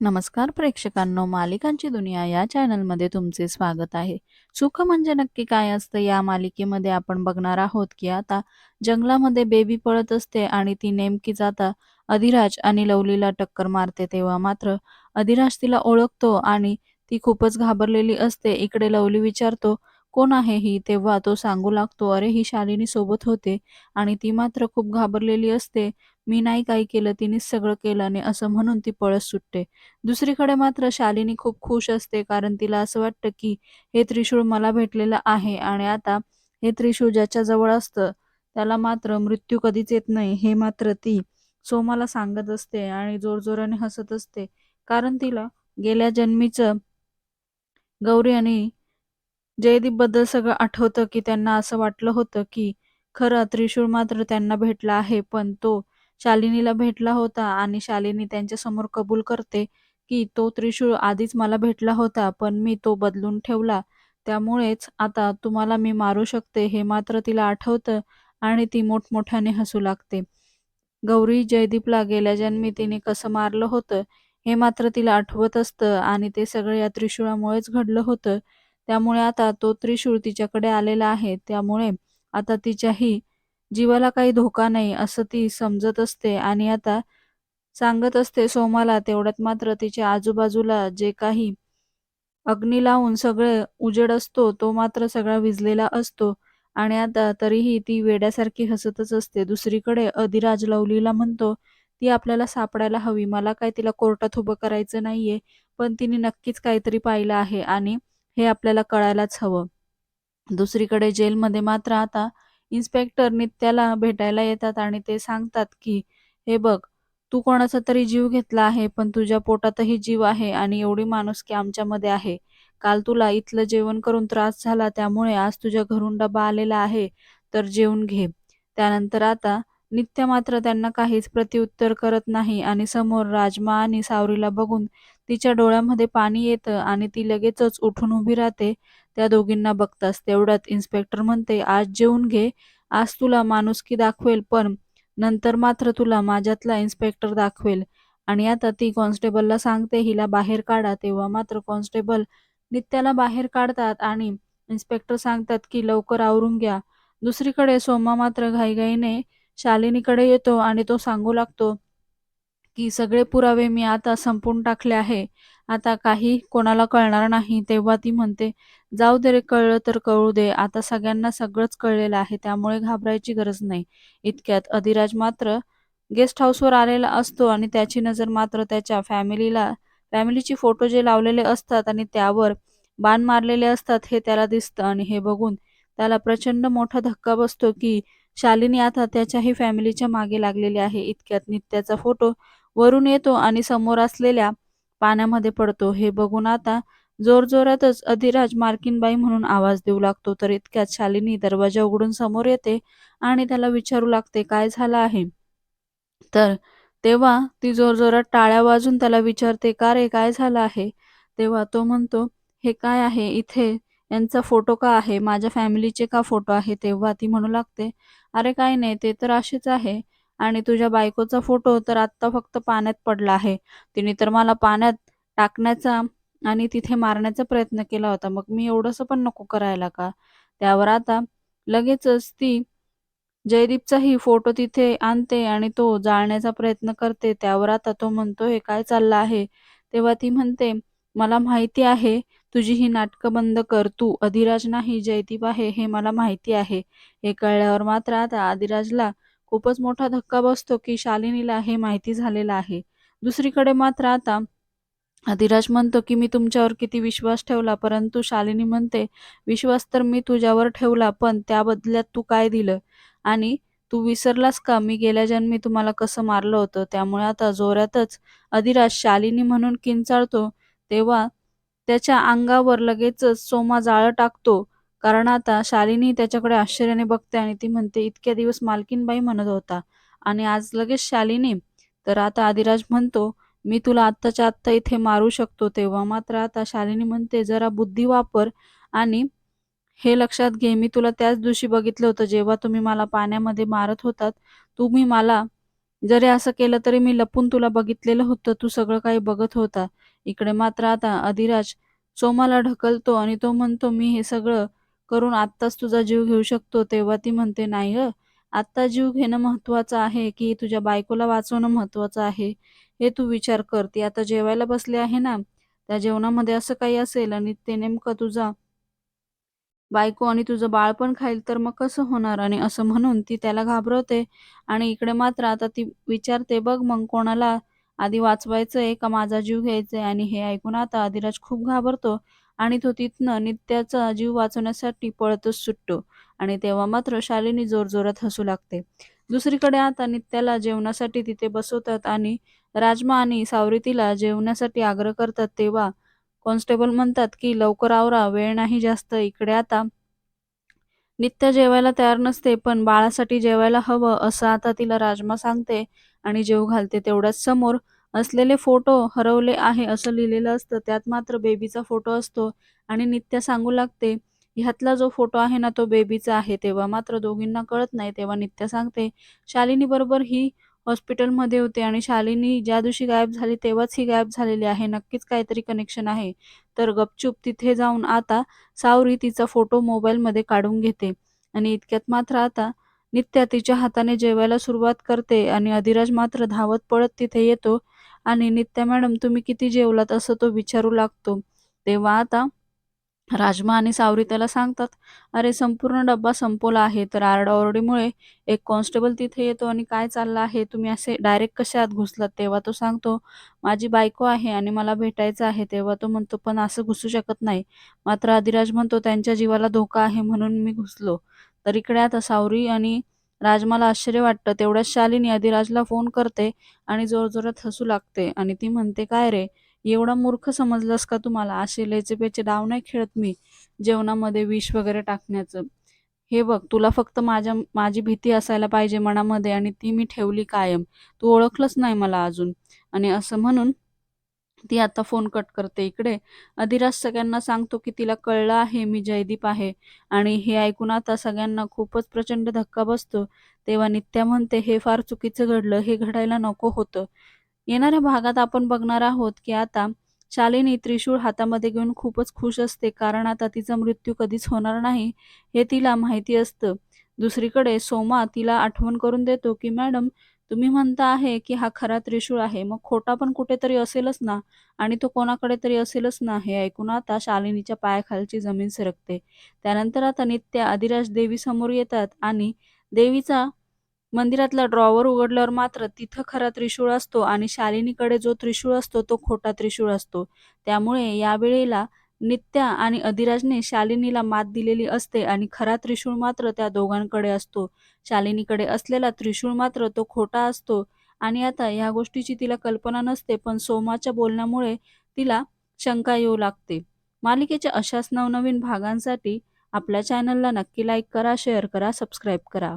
नमस्कार प्रेक्षकांनो मालिकांची दुनिया या चॅनलमध्ये तुमचे स्वागत आहे. सुख म्हणजे नक्की काय असतं या मालिकेमध्ये आपण बघणार आहोत की आता जंगलामध्ये बेबी पळत असते आणि ती नेमकी जाता अधिराज आणि लवलीला टक्कर मारते तेव्हा मात्र अधिराज तिला ओळखतो आणि ती खूपच घाबरलेली असते. इकडे लवली विचारतो कोण आहे ही? तेव्हा तो सांगू लागतो अरे ही शालिनी सोबत होते आणि ती मात्र खूप घाबरलेली असते. मी नाही काही केलं तिने सगळं केलं आणि असं म्हणून ती पळत सुटते. दुसरीकडे मात्र शालिनी खूप खुश असते कारण तिला असं वाटतं की हे त्रिशूळ मला भेटलेलं आहे आणि आता हे त्रिशूळ ज्याच्या जवळ असतं त्याला मात्र मृत्यू कधीच येत नाही. हे मात्र ती सोमाला सांगत असते आणि जोरजोराने हसत असते. कारण तिला गेल्या जन्मीचं गौरी आणि जयदीपबद्दल सगळं आठवतं की त्यांना असं वाटलं होतं की खरं त्रिशूळ मात्र त्यांना भेटला आहे पण तो शालिनीला भेटला होता आणि शालिनी त्यांच्यासमोर कबूल करते की तो त्रिशूळ आधीच मला भेटला होता पण मी तो बदलून ठेवला. त्यामुळेच आता तुम्हाला मी मारू शकते हे मात्र तिला आठवतं आणि ती मोठमोठ्याने हसू लागते. गौरी जयदीपला गेल्या जन्मी तिने कसं मारलं होतं हे मात्र तिला आठवत असतं आणि ते सगळं या त्रिशूळामुळेच घडलं होतं. त्यामुळे आता तो त्रिशूळ तिच्याकडे आलेला आहे. त्यामुळे आता तिच्याही जीवाला काही धोका नाही असं ती समजत असते. आणि आता सांगत असते सोमाला तेवढ्यात मात्र तिच्या आजूबाजूला जे काही अग्नी लावून सगळे उजेड असतो तो मात्र सगळा विजलेला असतो. आणि आता तरीही ती वेड्यासारखी हसतच असते. दुसरीकडे अधिराज लवलीला म्हणतो ती आपल्याला सापडायला हवी. मला काय तिला कोर्टात उभं करायचं नाहीये पण तिने नक्कीच काहीतरी पाहिलं आहे. आणि हे आपल्याला कळायलाच हवं. दुसरीकडे जेलमध्ये मात्र आता इन्स्पेक्टर नित्याला भेटायला येतात आणि ते सांगतात की हे बघ तू कोणाचा तरी जीव घेतला आहे पण तुझ्या पोटातही जीव आहे आणि एवढी माणुसकी आमच्यामध्ये आहे. काल तुला इथलं जेवण करून त्रास झाला त्यामुळे आज तुझ्या घरून डबा आलेला आहे तर जेवून घे. त्यानंतर आता नित्य मात्र त्यांना काहीच प्रत्युत्तर करत नाही आणि समोर राजमा आणि सावरीला बघून तिच्या डोळ्यामध्ये पाणी येतं आणि ती लगेचच उठून उभी राहते. त्या दोघींना बघताच तेवढ्यात इन्स्पेक्टर म्हणते आज जेवून घे. आज तुला माणुसकी दाखवेल पण नंतर मात्र तुला माझ्यातला इन्स्पेक्टर दाखवेल आणि आता ती कॉन्स्टेबलला सांगते हिला बाहेर काढा तेव्हा मात्र कॉन्स्टेबल नित्याला बाहेर काढतात आणि इन्स्पेक्टर सांगतात की लवकर आवरून घ्या. दुसरीकडे सोमा मात्र घाईघाईने शालिनीकडे येतो आणि तो सांगू लागतो की सगळे पुरावे मी आता संपून टाकले आहे. आता काही कोणाला कळणार नाही. तेव्हा ती म्हणते जाऊ दे रे कळलं तर कळू दे. आता सगळ्यांना सगळंच कळलेलं आहे. त्यामुळे घाबरायची गरज नाही. इतक्यात अधिराज मात्र गेस्ट हाऊसवर आलेला असतो आणि त्याची नजर मात्र त्याच्या फॅमिलीला फॅमिलीचे फोटो जे लावलेले असतात आणि त्यावर बाण मारलेले असतात हे त्याला दिसतं. आणि हे बघून त्याला प्रचंड मोठा धक्का बसतो की शालिनी आता त्याच्याही फॅमिलीच्या मागे लागलेली आहे. इतक्यात नित्याचा फोटो वरून येतो आणि समोर असलेल्या पाण्यामध्ये पडतो. हे बघून आता जोरजोरातच अधिराज मार्किनबाई म्हणून आवाज देऊ लागतो. तर इतक्यात शालिनी दरवाजा उघडून समोर येते आणि त्याला विचारू लागते काय झालं आहे? तर तेव्हा ती जोरजोरात टाळ्या वाजून त्याला विचारते का रे काय झालं आहे? तेव्हा तो म्हणतो हे काय आहे? इथे यांचा फोटो का आहे? माझ्या फॅमिलीचे का फोटो आहे? तेव्हा ती म्हणू लागते अरे काय नाही ते तर असेच आहे. आणि तुझ्या बायकोचा फोटो तर आत्ता फक्त पाण्यात पडला आहे. तिने तर मला पाण्यात टाकण्याचा आणि तिथे मारण्याचा प्रयत्न केला होता. मग मी एवढंसं पण नको करायला का? त्यावर आता लगेचच ती जयदीपचाही फोटो तिथे आणते आणि तो जाळण्याचा प्रयत्न करते. त्यावर आता तो म्हणतो हे काय चाललं आहे? तेव्हा ती म्हणते मला माहिती आहे तुझी ही नाटकं बंद कर तू. अधिराज नाही जयदीप आहे हे मला माहिती आहे. हे कळल्यावर मात्र आता अधिराजला खूपच मोठा धक्का बसतो की शालिनीला हे माहिती झालेलं आहे. दुसरीकडे मात्र आता अधिराज म्हणतो की मी तुमच्यावर किती विश्वास ठेवला परंतु शालिनी म्हणते विश्वास तर मी तुझ्यावर ठेवला पण त्या बदल्यात तू काय दिलं? आणि तू विसरलास का? मी गेल्या जन्मी तुम्हाला कसं मारलं होतं? त्यामुळे आता जोरातच अधिराज शालिनी म्हणून किंचाळतो तेव्हा त्याच्या अंगावर लगेचच सोमा जाळं टाकतो. कारण आता शालिनी त्याच्याकडे आश्चर्याने बघते आणि ती म्हणते इतक्या दिवस मालकीनबाई म्हणत होता आणि आज लगेच शालिनी. तर आता आदिराज म्हणतो मी तुला आत्ताच्या आत्ता इथे मारू शकतो तेव्हा. मात्र आता शालिनी म्हणते जरा बुद्धी वापर आणि हे लक्षात घे. मी तुला त्याच दिवशी बघितलं होतं जेव्हा तुम्ही मला पाण्यामध्ये मारत होतात. तुम्ही मला जरी असं केलं तरी मी लपून तुला बघितलेलं होतं. तू सगळं काही बघत होता. इकडे मात्र आता अधिराज सोमाला ढकलतो आणि तो म्हणतो, "मी हे सगळं करून आत्ताच तुझा जीव घेऊ शकतो." तेव्हा ती म्हणते, "नाही ग आत्ता जीव घेणं महत्वाचं आहे की तुझ्या बायकोला वाचवणं महत्वाचं आहे, हे तू विचार कर. ती आता जेवायला बसली आहे ना, त्या जेवणामध्ये असं काही असेल आणि ते नेमकं तुझा बायको आणि तुझं बाळ पण खाईल तर मग कसं होणार? आणि असं म्हणून ती त्याला घाबरवते आणि इकडे मात्र आता ती विचारते, "बघ मग कोणाला आधी वाचवायचंय का माझा जीव घ्यायचाय?" आणि हे ऐकून आता आदिराज खूप घाबरतो आणि तो तिथनं नित्याचा जीव वाचवण्यासाठी पळतच सुटतो आणि तेव्हा मात्र शालिनी जोरजोरात हसू लागते. दुसरीकडे आता नित्याला जेवणासाठी तिथे बसवतात आणि राजमा आणि सावरी तिला जेवण्यासाठी आग्रह करतात तेव्हा कॉन्स्टेबल म्हणतात, की "लवकर आवरा, वेळ नाही जास्त." इकडे आता नित्य जेवायला तयार नसते, पण बाळासाठी जेवायला हवं असं आता तिला राजमा सांगते आणि जेव घालते. तेवढ्याच समोर असलेले फोटो हरवले आहे असं लिहिलेलं असतं. त्यात मात्र बेबीचा फोटो असतो आणि नित्या सांगू लागते, "ह्यातला जो फोटो आहे ना, तो बेबीचा आहे." तेव्हा मात्र दोघींना कळत नाही. तेव्हा नित्या सांगते, "शालिनी बरोबर ही हॉस्पिटलमध्ये होते आणि शालिनी ज्या दिवशी गायब झाली तेव्हाच ही गायब झालेली आहे. नक्कीच काहीतरी कनेक्शन आहे." तर गपचूप तिथे जाऊन आता सावरी तिचा फोटो मोबाईलमध्ये काढून घेते आणि इतक्यात मात्र आता नित्या तिच्या हाताने जेवायला सुरुवात करते आणि अधिराज मात्र धावत पळत तिथे येतो आणि "नित्या मॅडम तुम्ही किती जेवलात?" असं तो विचारू लागतो. तेव्हा आता राजमा आणि सावरी त्याला सांगतात, "अरे संपूर्ण डब्बा संपवला आहे." तर आरडाओरडीमुळे एक कॉन्स्टेबल तिथे येतो आणि "काय चाललं आहे? तुम्ही असे डायरेक्ट कसे आत घुसलात?" तेव्हा तो सांगतो, "माझी बायको आहे आणि मला भेटायचं आहे." तेव्हा तो म्हणतो, "पण असं घुसू शकत नाही." मात्र अधिराज म्हणतो, "त्यांच्या जीवाला धोका आहे म्हणून मी घुसलो." तर इकडे आता सावरी आणि राजमाला आश्चर्य वाटतं. तेवढ्याच शालिनी अधिराजला फोन करते आणि जोरजोरात हसू लागते आणि ती म्हणते, "काय रे, एवढा मूर्ख समजलास का तुम्हाला असे लेचेपेचे डाव नाही खेळत मी जेवणामध्ये विष वगैरे टाकण्याचं. हे बघ, तुला फक्त माझ्या माझी भीती असायला पाहिजे मनामध्ये आणि ती मी ठेवली कायम. तू ओळखलंच नाही मला अजून." आणि असं म्हणून ती आता फोन कट करते. इकडे अधिराज सगळ्यांना सांगतो, की तिला कळलं आहे मी जयदीप आहे आणि हे ऐकून आता सगळ्यांना खूपच प्रचंड धक्का बसतो. तेव्हा नित्या म्हणते, "हे फार चुकीचं घडलं. हे घडायला नको होतं." येणाऱ्या भागात आपण बघणार आहोत, की आता शालिनी त्रिशूळ हातामध्ये घेऊन खूपच खुश असते, कारण आता तिचा मृत्यू कधीच होणार नाही, हे तिला माहिती असतं. दुसरीकडे सोमा तिला आठवण करून देतो, की "मॅडम, तुम्ही म्हणता आहे, की हा खरा त्रिशूळ आहे, मग खोटा पण कुठेतरी असेलच ना आणि तो कोणाकडे तरी असेलच ना." हे ऐकून आता शालिनीच्या पायाखालची जमीन सरकते. त्यानंतर आता नित्या अधिराज देवीसमोर येतात आणि देवीचा मंदिरातला ड्रॉवर उघडल्यावर मात्र तिथं खरा त्रिशूळ असतो आणि शालिनीकडे जो त्रिशूळ असतो तो खोटा त्रिशूळ असतो. त्यामुळे यावेळेला नित्या आणि अधिराजने शालिनीला मात दिलेली असते आणि खरा त्रिशूळ मात्र त्या दोघांकडे असतो. शालिनीकडे असलेला त्रिशूळ मात्र तो खोटा असतो आणि आता ह्या गोष्टीची तिला कल्पना नसते, पण सोमाच्या बोलण्यामुळे तिला शंका येऊ लागते. मालिकेच्या अशाच नवनवीन भागांसाठी आपल्या चॅनलला नक्की लाईक करा, शेअर करा, सबस्क्राईब करा.